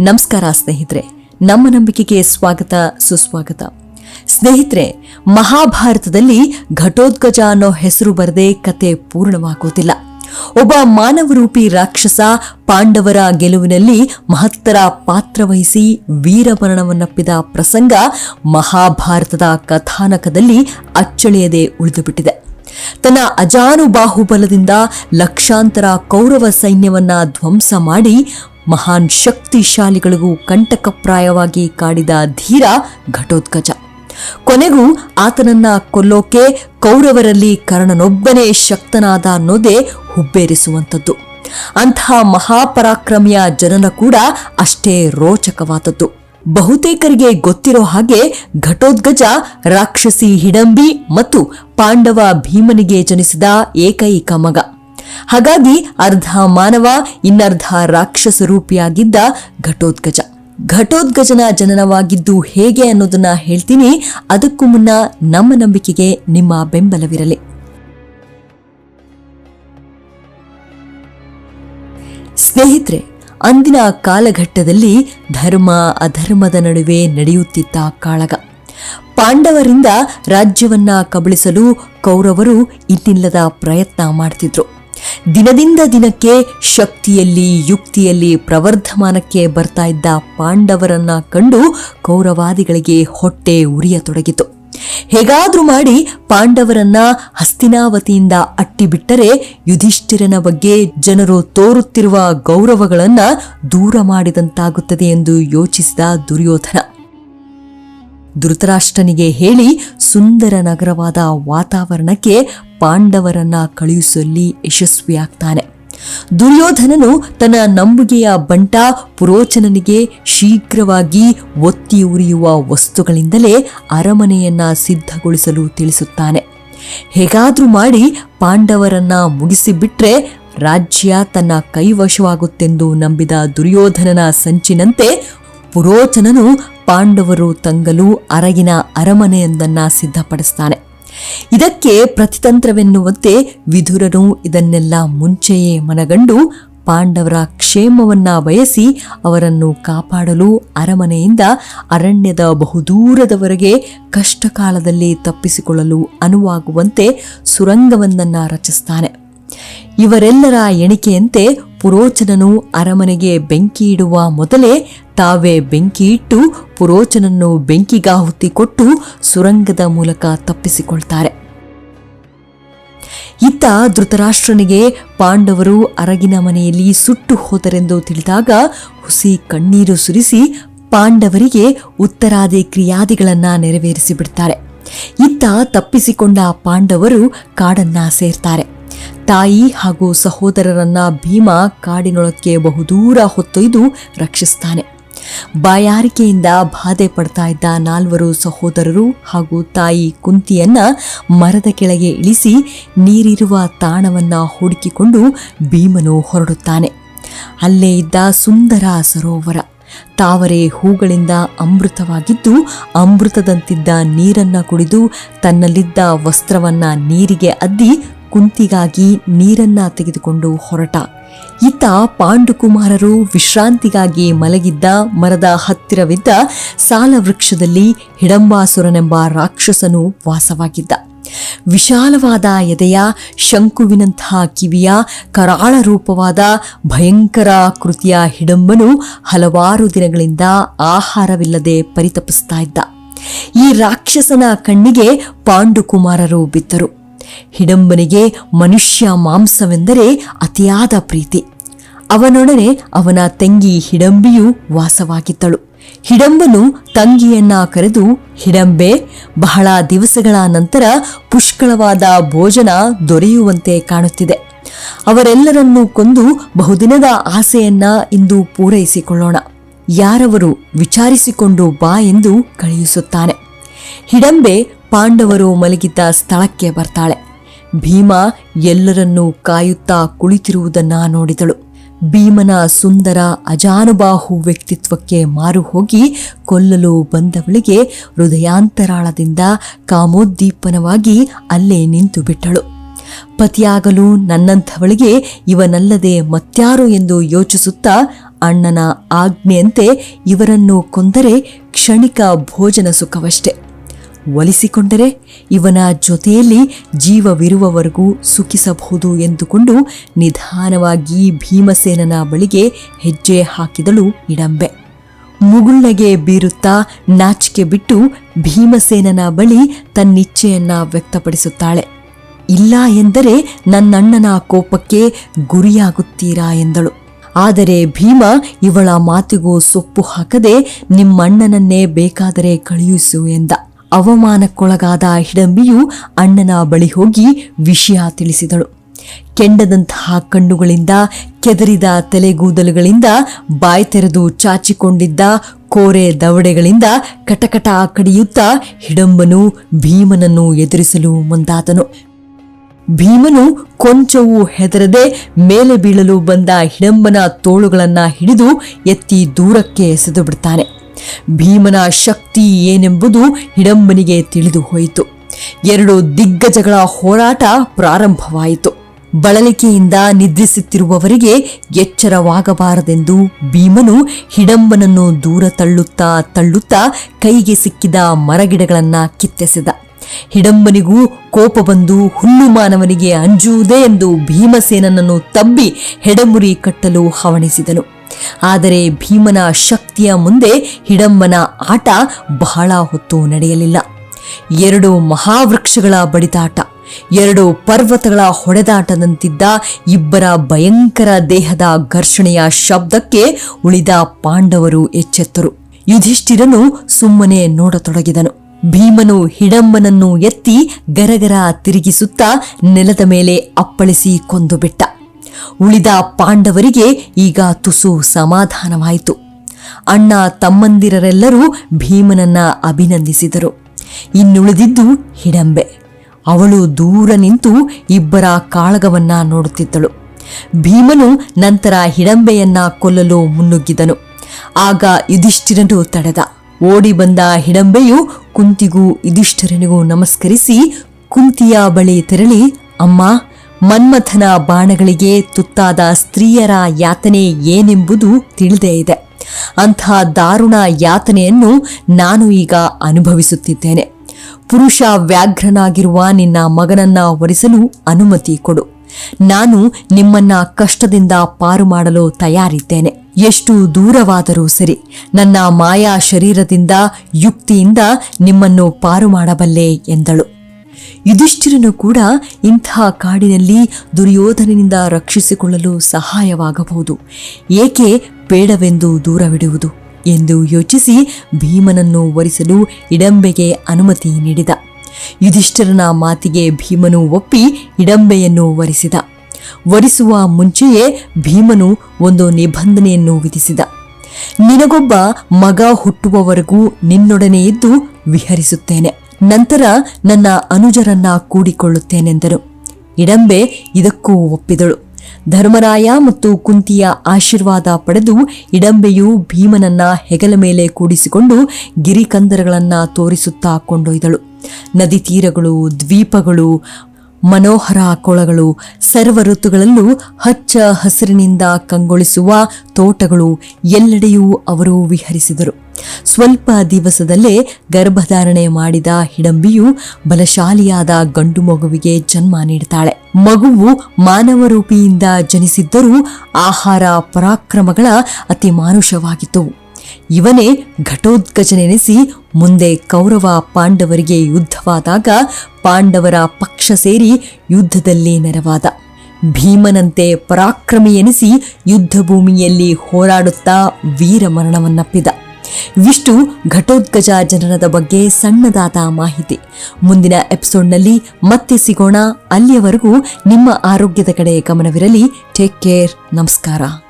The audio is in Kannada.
ನಮಸ್ಕಾರ ಸ್ನೇಹಿತರೆ, ನಮ್ಮ ನಂಬಿಕೆಗೆ ಸ್ವಾಗತ, ಸುಸ್ವಾಗತ. ಸ್ನೇಹಿತರೆ, ಮಹಾಭಾರತದಲ್ಲಿ ಘಟೋದ್ಗಜ ಅನ್ನೋ ಹೆಸರು ಬರದೆ ಕತೆ ಪೂರ್ಣವಾಗೋದಿಲ್ಲ ಒಬ್ಬ ಮಾನವರೂಪಿ ರಾಕ್ಷಸ ಪಾಂಡವರ ಗೆಲುವಿನಲ್ಲಿ ಮಹತ್ತರ ಪಾತ್ರವಹಿಸಿ ವೀರಮರಣವನ್ನಪ್ಪಿದ ಪ್ರಸಂಗ ಮಹಾಭಾರತದ ಕಥಾನಕದಲ್ಲಿ ಅಚ್ಚಳಿಯದೆ ಉಳಿದುಬಿಟ್ಟಿದೆ. ತನ್ನ ಅಜಾನುಬಾಹುಬಲದಿಂದ ಲಕ್ಷಾಂತರ ಕೌರವ ಸೈನ್ಯವನ್ನ ಧ್ವಂಸ ಮಾಡಿ ಮಹಾನ್ ಶಕ್ತಿಶಾಲಿಗಳಿಗೂ ಕಂಟಕಪ್ರಾಯವಾಗಿ ಕಾಡಿದ ಧೀರ ಘಟೋತ್ಕಜ ಕೊನೆಗೂ ಆತನನ್ನ ಕೊಲ್ಲೋಕೆ ಕೌರವರಲ್ಲಿ ಕರ್ಣನೊಬ್ಬನೇ ಶಕ್ತನಾದ ಅನ್ನೋದೇ ಹುಬ್ಬೇರಿಸುವಂಥದ್ದು. ಅಂತಹ ಮಹಾಪರಾಕ್ರಮಿಯ ಜನನ ಕೂಡ ಅಷ್ಟೇ ರೋಚಕವಾದದ್ದು. ಬಹುತೇಕರಿಗೆ ಗೊತ್ತಿರೋ ಹಾಗೆ ಘಟೋದ್ಗಜ ರಾಕ್ಷಸಿ ಹಿಡಂಬಿ ಮತ್ತು ಪಾಂಡವ ಭೀಮನಿಗೆ ಜನಿಸಿದ ಏಕೈಕ ಮಗ. ಹಾಗಾಗಿ ಅರ್ಧ ಮಾನವ, ಇನ್ನರ್ಧ ರಾಕ್ಷಸ ರೂಪಿಯಾಗಿದ್ದ ಘಟೋದ್ಗಜ. ಘಟೋದ್ಗಜನ ಜನನವಾಗಿದ್ದು ಹೇಗೆ ಅನ್ನೋದನ್ನ ಹೇಳ್ತೀನಿ. ಅದಕ್ಕೂ ಮುನ್ನ ನಮ್ಮ ನಂಬಿಕೆಗೆ ನಿಮ್ಮ ಬೆಂಬಲವಿರಲಿ. ಸ್ನೇಹಿತರೆ, ಅಂದಿನ ಕಾಲಘಟ್ಟದಲ್ಲಿ ಧರ್ಮ, ಅಧರ್ಮದ ನಡುವೆ ನಡೆಯುತ್ತಿದ್ದ ಕಾಳಗ. ಪಾಂಡವರಿಂದ ರಾಜ್ಯವನ್ನ ಕಬಳಿಸಲು ಕೌರವರು ಇನ್ನಿಲ್ಲದ ಪ್ರಯತ್ನ ಮಾಡ್ತಿದ್ರು. ದಿನದಿಂದ ದಿನಕ್ಕೆ ಶಕ್ತಿಯಲ್ಲಿ, ಯುಕ್ತಿಯಲ್ಲಿ ಪ್ರವರ್ಧಮಾನಕ್ಕೆ ಬರ್ತಾ ಇದ್ದ ಪಾಂಡವರನ್ನ ಕಂಡು ಕೌರವಾದಿಗಳಿಗೆ ಹೊಟ್ಟೆ ಉರಿಯತೊಡಗಿತು. ಹೇಗಾದ್ರೂ ಮಾಡಿ ಪಾಂಡವರನ್ನ ಹಸ್ತಿನಾವತಿಯಿಂದ ಅಟ್ಟಿಬಿಟ್ಟರೆ ಯುಧಿಷ್ಠಿರನ ಬಗ್ಗೆ ಜನರು ತೋರುತ್ತಿರುವ ಗೌರವಗಳನ್ನ ದೂರ ಮಾಡಿದಂತಾಗುತ್ತದೆ ಎಂದು ಯೋಚಿಸಿದ ದುರ್ಯೋಧನ. ಧೃತರಾಷ್ಟ್ರನಿಗೆ ಹೇಳಿ ಸುಂದರ ನಗರವಾದ ವಾತಾವರಣಕ್ಕೆ ಪಾಂಡವರನ್ನ ಕಳುಹಿಸುವಲ್ಲಿ ಯಶಸ್ವಿಯಾಗ್ತಾನೆ. ದುರ್ಯೋಧನನು ತನ್ನ ನಂಬುಗೆಯ ಬಂಟ ಪುರೋಚನನಿಗೆ ಶೀಘ್ರವಾಗಿ ಒತ್ತಿ ಉರಿಯುವ ವಸ್ತುಗಳಿಂದಲೇ ಅರಮನೆಯನ್ನ ಸಿದ್ಧಗೊಳಿಸಲು ತಿಳಿಸುತ್ತಾನೆ. ಹೇಗಾದ್ರೂ ಮಾಡಿ ಪಾಂಡವರನ್ನ ಮುಗಿಸಿಬಿಟ್ರೆ ರಾಜ್ಯ ತನ್ನ ಕೈವಶವಾಗುತ್ತೆಂದು ನಂಬಿದ ದುರ್ಯೋಧನನ ಸಂಚಿನಂತೆ ಪುರೋಚನನು ಪಾಂಡವರು ತಂಗಲು ಅರಗಿನ ಅರಮನೆಯೊಂದನ್ನ ಸಿದ್ಧಪಡಿಸ್ತಾನೆ. ಇದಕ್ಕೆ ಪ್ರತಿತಂತ್ರವೆನ್ನುವಂತೆ ವಿಧುರನು ಇದನ್ನೆಲ್ಲ ಮುಂಚೆಯೇ ಮನಗಂಡು ಪಾಂಡವರ ಕ್ಷೇಮವನ್ನ ಬಯಸಿ ಅವರನ್ನು ಕಾಪಾಡಲು ಅರಮನೆಯಿಂದ ಅರಣ್ಯದ ಬಹುದೂರದವರೆಗೆ ಕಷ್ಟಕಾಲದಲ್ಲಿ ತಪ್ಪಿಸಿಕೊಳ್ಳಲು ಅನುವಾಗುವಂತೆ ಸುರಂಗವೊಂದನ್ನು ರಚಿಸ್ತಾನೆ. ಇವರೆಲ್ಲರ ಎಣಿಕೆಯಂತೆ ಪುರೋಚನನು ಅರಮನೆಗೆ ಬೆಂಕಿ ಇಡುವ ಮೊದಲೇ ತಾವೇ ಬೆಂಕಿ ಇಟ್ಟು ಪುರೋಚನನ್ನು ಬೆಂಕಿಗಾಹುತಿ ಕೊಟ್ಟು ಸುರಂಗದ ಮೂಲಕ ತಪ್ಪಿಸಿಕೊಳ್ತಾರೆ. ಇತ್ತ ಧೃತರಾಷ್ಟ್ರನಿಗೆ ಪಾಂಡವರು ಅರಗಿನ ಮನೆಯಲ್ಲಿ ಸುಟ್ಟು ಹೋದರೆಂದು ತಿಳಿದಾಗ ಹುಸಿ ಕಣ್ಣೀರು ಸುರಿಸಿ ಪಾಂಡವರಿಗೆ ಉತ್ತರಾದಿ ಕ್ರಿಯಾದಿಗಳನ್ನು ನೆರವೇರಿಸಿ ಬಿಡ್ತಾರೆ ಇತ್ತ ತಪ್ಪಿಸಿಕೊಂಡ ಪಾಂಡವರು ಕಾಡನ್ನ ಸೇರ್ತಾರೆ. ತಾಯಿ ಹಾಗೂ ಸಹೋದರರನ್ನ ಭೀಮ ಕಾಡಿನೊಳಕ್ಕೆ ಬಹುದೂರ ಹೊತ್ತೊಯ್ದು ರಕ್ಷಿಸ್ತಾನೆ. ಬಾಯಾರಿಕೆಯಿಂದ ಬಾಧೆ ಪಡ್ತಾ ಇದ್ದ ನಾಲ್ವರು ಸಹೋದರರು ಹಾಗೂ ತಾಯಿ ಕುಂತಿಯನ್ನ ಮರದ ಕೆಳಗೆ ಇಳಿಸಿ ನೀರಿರುವ ತಾಣವನ್ನ ಹುಡುಕಿಕೊಂಡು ಭೀಮನು ಹೊರಡುತ್ತಾನೆ. ಅಲ್ಲೇ ಇದ್ದ ಸುಂದರ ಸರೋವರ. ತಾವರೆ ಹೂಗಳಿಂದ ಅಮೃತವಾಗಿದ್ದು, ಅಮೃತದಂತಿದ್ದ ನೀರನ್ನ ಕುಡಿದು ತನ್ನಲ್ಲಿದ್ದ ವಸ್ತ್ರವನ್ನ ನೀರಿಗೆ ಅದ್ದಿ ಕುಂತಿಗಾಗಿ ನೀರನ್ನ ತೆಗೆದುಕೊಂಡು ಹೊರಟ. ಇತ್ತ ಪಾಂಡುಕುಮಾರರು ವಿಶ್ರಾಂತಿಗಾಗಿ ಮಲಗಿದ್ದ ಮರದ ಹತ್ತಿರವಿದ್ದ ಸಾಲ ವೃಕ್ಷದಲ್ಲಿ ಹಿಡಂಬಾಸುರನೆಂಬ ರಾಕ್ಷಸನು ವಾಸವಾಗಿದ್ದ. ವಿಶಾಲವಾದ ಎದೆಯ ಶಂಕುವಿನಂತಹ ಕಿವಿಯ ಕರಾಳ ರೂಪವಾದ ಭಯಂಕರ ಕೃತಿಯ ಹಿಡಂಬನು ಹಲವಾರು ದಿನಗಳಿಂದ ಆಹಾರವಿಲ್ಲದೆ ಪರಿತಪಿಸ್ತಾ ಇದ್ದ. ಈ ರಾಕ್ಷಸನ ಕಣ್ಣಿಗೆ ಪಾಂಡುಕುಮಾರರು ಬಿದ್ದರು. ಹಿಡಂಬನಿಗೆ ಮನುಷ್ಯ ಮಾಂಸವೆಂದರೆ ಅತಿಯಾದ ಪ್ರೀತಿ. ಅವನೊಡನೆ ಅವನ ತಂಗಿ ಹಿಡಂಬಿಯು ವಾಸವಾಗಿದ್ದಳು. ಹಿಡಂಬನು ತಂಗಿಯನ್ನ ಕರೆದು, ಹಿಡಂಬೆ, ಬಹಳ ದಿವಸಗಳ ನಂತರ ಪುಷ್ಕಳವಾದ ಭೋಜನ ದೊರೆಯುವಂತೆ ಕಾಣುತ್ತಿದೆ. ಅವರೆಲ್ಲರನ್ನೂ ಕೊಂದು ಬಹುದಿನದ ಆಸೆಯನ್ನ ಇಂದು ಪೂರೈಸಿಕೊಳ್ಳೋಣ. ಯಾರವರು ವಿಚಾರಿಸಿಕೊಂಡು ಬಾ ಎಂದು ಕಳುಹಿಸುತ್ತಾನೆ. ಹಿಡಂಬೆ ಪಾಂಡವರು ಮಲಗಿದ್ದ ಸ್ಥಳಕ್ಕೆ ಬರ್ತಾಳೆ. ಭೀಮ ಎಲ್ಲರನ್ನೂ ಕಾಯುತ್ತಾ ಕುಳಿತಿರುವುದನ್ನ ನೋಡಿದಳು. ಭೀಮನ ಸುಂದರ, ಅಜಾನುಬಾಹು ವ್ಯಕ್ತಿತ್ವಕ್ಕೆ ಮಾರು ಹೋಗಿ ಕೊಲ್ಲಲು ಬಂದವಳಿಗೆ ಹೃದಯಾಂತರಾಳದಿಂದ ಕಾಮೋದ್ದೀಪನವಾಗಿ ಅಲ್ಲೇ ನಿಂತು ಬಿಟ್ಟಳು. ಪತಿಯಾಗಲು ನನ್ನಂಥವಳಿಗೆ ಇವನಲ್ಲದೆ ಮತ್ಯಾರು ಎಂದು ಯೋಚಿಸುತ್ತಾ ಅಣ್ಣನ ಆಜ್ಞೆಯಂತೆ ಇವರನ್ನು ಕೊಂದರೆ ಕ್ಷಣಿಕ ಭೋಜನ ಸುಖವಷ್ಟೆ. ಒಲಿಸಿಕೊಂಡರೆ ಇವನ ಜೊತೆಯಲ್ಲಿ ಜೀವವಿರುವವರೆಗೂ ಸುಖಿಸಬಹುದು ಎಂದುಕೊಂಡು ನಿಧಾನವಾಗಿ ಭೀಮಸೇನನ ಬಳಿಗೆ ಹೆಜ್ಜೆ ಹಾಕಿದಳು ಇಡಂಬೆ. ಮುಗುಳ್ನಗೆ ಬೀರುತ್ತಾ ನಾಚಿಕೆ ಬಿಟ್ಟು ಭೀಮಸೇನನ ಬಳಿ ತನ್ನಿಚ್ಛೆಯನ್ನ ವ್ಯಕ್ತಪಡಿಸುತ್ತಾಳೆ. ಇಲ್ಲ ಎಂದರೆ ನನ್ನಣ್ಣನ ಕೋಪಕ್ಕೆ ಗುರಿಯಾಗುತ್ತೀರಾ ಎಂದಳು. ಆದರೆ ಭೀಮ ಇವಳ ಮಾತಿಗೂ ಸೊಪ್ಪು ಹಾಕದೆ ನಿಮ್ಮಣ್ಣನನ್ನೇ ಬೇಕಾದರೆ ಕಳುಹಿಸು ಎಂದ. ಅವಮಾನಕ್ಕೊಳಗಾದ ಹಿಡಂಬಿಯು ಅಣ್ಣನ ಬಳಿ ಹೋಗಿ ವಿಷಯ ತಿಳಿಸಿದಳು. ಕೆಂಡದಂತಹ ಕಣ್ಣುಗಳಿಂದ, ಕೆದರಿದ ತಲೆಗೂದಲುಗಳಿಂದ, ಬಾಯ್ ತೆರೆದು ಚಾಚಿಕೊಂಡಿದ್ದ ಕೋರೆ ದವಡೆಗಳಿಂದ ಕಟಕಟ ಕಡಿಯುತ್ತಾ ಹಿಡಂಬನು ಭೀಮನನ್ನು ಎದುರಿಸಲು ಮುಂದಾದನು. ಭೀಮನು ಕೊಂಚವೂ ಹೆದರದೆ ಮೇಲೆ ಬೀಳಲು ಬಂದ ಹಿಡಂಬನ ತೋಳುಗಳನ್ನ ಹಿಡಿದು ಎತ್ತಿ ದೂರಕ್ಕೆ ಎಸೆದು ಬಿಡ್ತಾನೆ. ಭೀಮನ ಶಕ್ತಿ ಏನೆಂಬುದು ಹಿಡಂಬನಿಗೆ ತಿಳಿದು ಹೋಯಿತು. ಎರಡು ದಿಗ್ಗಜಗಳ ಹೋರಾಟ ಪ್ರಾರಂಭವಾಯಿತು. ಬಳಲಿಕೆಯಿಂದ ನಿದ್ರಿಸುತ್ತಿರುವವರಿಗೆ ಎಚ್ಚರವಾಗಬಾರದೆಂದು ಭೀಮನು ಹಿಡಂಬನನ್ನು ದೂರ ತಳ್ಳುತ್ತಾ ತಳ್ಳುತ್ತಾ ಕೈಗೆ ಸಿಕ್ಕಿದ ಮರಗಿಡಗಳನ್ನು ಕಿತ್ತೆಸೆದ. ಹಿಡಂಬನಿಗೂ ಕೋಪ ಬಂದು ಹುಲ್ಲು ಮಾನವನಿಗೆ ಅಂಜುವುದೇ ಎಂದು ಭೀಮಸೇನನನ್ನು ತಬ್ಬಿ ಹೆಡಮುರಿ ಕಟ್ಟಲು ಹವಣಿಸಿದನು. ಆದರೆ ಭೀಮನ ಶಕ್ತಿಯ ಮುಂದೆ ಹಿಡಂಬನ ಆಟ ಬಹಳ ಹೊತ್ತು ನಡೆಯಲಿಲ್ಲ. ಎರಡು ಮಹಾವೃಕ್ಷಗಳ ಬಡಿದಾಟ, ಎರಡು ಪರ್ವತಗಳ ಹೊಡೆದಾಟದಂತಿದ್ದ ಇಬ್ಬರ ಭಯಂಕರ ದೇಹದ ಘರ್ಷಣೆಯ ಶಬ್ದಕ್ಕೆ ಉಳಿದ ಪಾಂಡವರು ಎಚ್ಚೆತ್ತರು. ಯುಧಿಷ್ಠಿರನು ಸುಮ್ಮನೆ ನೋಡತೊಡಗಿದನು. ಭೀಮನು ಹಿಡಂಬನನ್ನು ಎತ್ತಿ ಗರಗರ ತಿರುಗಿಸುತ್ತಾ ನೆಲದ ಮೇಲೆ ಅಪ್ಪಳಿಸಿ ಕೊಂದು ಬಿಟ್ಟ ಉಳಿದ ಪಾಂಡವರಿಗೆ ಈಗ ತುಸು ಸಮಾಧಾನವಾಯಿತು. ಅಣ್ಣ ತಮ್ಮಂದಿರರೆಲ್ಲರೂ ಭೀಮನನ್ನ ಅಭಿನಂದಿಸಿದರು. ಇನ್ನುಳಿದಿದ್ದು ಹಿಡಂಬೆ. ಅವಳು ದೂರ ನಿಂತು ಇಬ್ಬರ ಕಾಳಗವನ್ನ ನೋಡುತ್ತಿದ್ದಳು. ಭೀಮನು ನಂತರ ಹಿಡಂಬೆಯನ್ನ ಕೊಲ್ಲಲು ಮುನ್ನುಗ್ಗಿದನು. ಆಗ ಯುಧಿಷ್ಠಿರನು ತಡೆದ. ಓಡಿ ಬಂದ ಹಿಡಂಬೆಯು ಕುಂತಿಗೂ ಯುಧಿಷ್ಠಿರನಿಗೂ ನಮಸ್ಕರಿಸಿ ಕುಂತಿಯ ಬಳಿ ತೆರಳಿ, ಅಮ್ಮ ಮನ್ಮಥನ ಬಾಣಗಳಿಗೆ ತುತ್ತಾದ ಸ್ತ್ರೀಯರ ಯಾತನೆ ಏನೆಂಬುದು ತಿಳಿದೇ ಇದೆ. ಅಂಥ ದಾರುಣ ಯಾತನೆಯನ್ನು ನಾನು ಈಗ ಅನುಭವಿಸುತ್ತಿದ್ದೇನೆ. ಪುರುಷ ವ್ಯಾಘ್ರನಾಗಿರುವ ನಿನ್ನ ಮಗನನ್ನ ಒರೆಸಲು ಅನುಮತಿ ಕೊಡು. ನಾನು ನಿಮ್ಮನ್ನ ಕಷ್ಟದಿಂದ ಪಾರು ಮಾಡಲು ತಯಾರಿದ್ದೇನೆ. ಎಷ್ಟು ದೂರವಾದರೂ ಸರಿ, ನನ್ನ ಮಾಯಾ ಶರೀರದಿಂದ, ಯುಕ್ತಿಯಿಂದ ನಿಮ್ಮನ್ನು ಪಾರು ಮಾಡಬಲ್ಲೆ ಎಂದಳು. ಯುಧಿಷ್ಠಿರನು ಕೂಡ ಇಂಥ ಕಾಡಿನಲ್ಲಿ ದುರ್ಯೋಧನನಿಂದ ರಕ್ಷಿಸಿಕೊಳ್ಳಲು ಸಹಾಯವಾಗಬಹುದು. ಏಕೆ ಬೇಡವೆಂದು ದೂರವಿಡುವುದು ಎಂದು ಯೋಚಿಸಿ ಭೀಮನನ್ನು ವರಿಸಲು ಇಡಂಬೆಗೆ ಅನುಮತಿ ನೀಡಿದ. ಯುಧಿಷ್ಠಿರನ ಮಾತಿಗೆ ಭೀಮನು ಒಪ್ಪಿ ಇಡಂಬೆಯನ್ನು ವರಿಸಿದ. ವರಿಸುವ ಮುಂಚೆಯೇ ಭೀಮನು ಒಂದು ನಿಬಂಧನೆಯನ್ನು ವಿಧಿಸಿದ. ನಿನಗೊಬ್ಬ ಮಗ ಹುಟ್ಟುವವರೆಗೂ ನಿನ್ನೊಡನೆ ಇದ್ದು ವಿಹರಿಸುತ್ತೇನೆ. ನಂತರ ನನ್ನ ಅನುಜರನ್ನ ಕೂಡಿಕೊಳ್ಳುತ್ತೇನೆಂದರು. ಇಡಂಬೆ ಇದಕ್ಕೂ ಒಪ್ಪಿದಳು. ಧರ್ಮರಾಯ ಮತ್ತು ಕುಂತಿಯ ಆಶೀರ್ವಾದ ಪಡೆದು ಇಡಂಬೆಯು ಭೀಮನನ್ನ ಹೆಗಲ ಮೇಲೆ ಕೂಡಿಸಿಕೊಂಡು ಗಿರಿಕಂದರಗಳನ್ನು ತೋರಿಸುತ್ತಾ ಕೊಂಡೊಯ್ದಳು. ನದಿ ತೀರಗಳು, ದ್ವೀಪಗಳು, ಮನೋಹರ ಕೊಳಗಳು, ಸರ್ವ ಋತುಗಳಲ್ಲೂ ಹಚ್ಚ ಹಸಿರಿನಿಂದ ಕಂಗೊಳಿಸುವ ತೋಟಗಳು ಎಲ್ಲೆಡೆಯೂ ಅವರು ವಿಹರಿಸಿದರು. ಸ್ವಲ್ಪ ದಿವಸದಲ್ಲೇ ಗರ್ಭಧಾರಣೆ ಮಾಡಿದ ಹಿಡಂಬಿಯು ಬಲಶಾಲಿಯಾದ ಗಂಡು ಮಗುವಿಗೆ ಜನ್ಮ ನೀಡುತ್ತಾಳೆ ಮಗುವು ಮಾನವ ರೂಪಿಯಿಂದ ಜನಿಸಿದ್ದರೂ ಆಹಾರ ಪರಾಕ್ರಮಗಳ ಅತಿ ಮಾನುಷವಾಗಿತ್ತು. ಇವನೇ ಘಟೋದ್ಗಜನೆನೆಸಿ ಮುಂದೆ ಕೌರವ ಪಾಂಡವರಿಗೆ ಯುದ್ಧವಾದಾಗ ಪಾಂಡವರ ಪಕ್ಷ ಸೇರಿ ಯುದ್ಧದಲ್ಲಿ ನೆರವಾದ. ಭೀಮನಂತೆ ಪರಾಕ್ರಮಿ ಎನಿಸಿ ಯುದ್ಧ ಭೂಮಿಯಲ್ಲಿ ಹೋರಾಡುತ್ತಾ ವೀರ ಮರಣವನ್ನಪ್ಪಿದ ಇವಿಷ್ಟು ಘಟೋತ್ಕಜ ಜನನದ ಬಗ್ಗೆ ಸಣ್ಣದಾದ ಮಾಹಿತಿ. ಮುಂದಿನ ಎಪಿಸೋಡ್ನಲ್ಲಿ ಮತ್ತೆ ಸಿಗೋಣ. ಅಲ್ಲಿಯವರೆಗೂ ನಿಮ್ಮ ಆರೋಗ್ಯದ ಕಡೆ ಗಮನವಿರಲಿ. ಟೇಕ್ ಕೇರ್ ನಮಸ್ಕಾರ.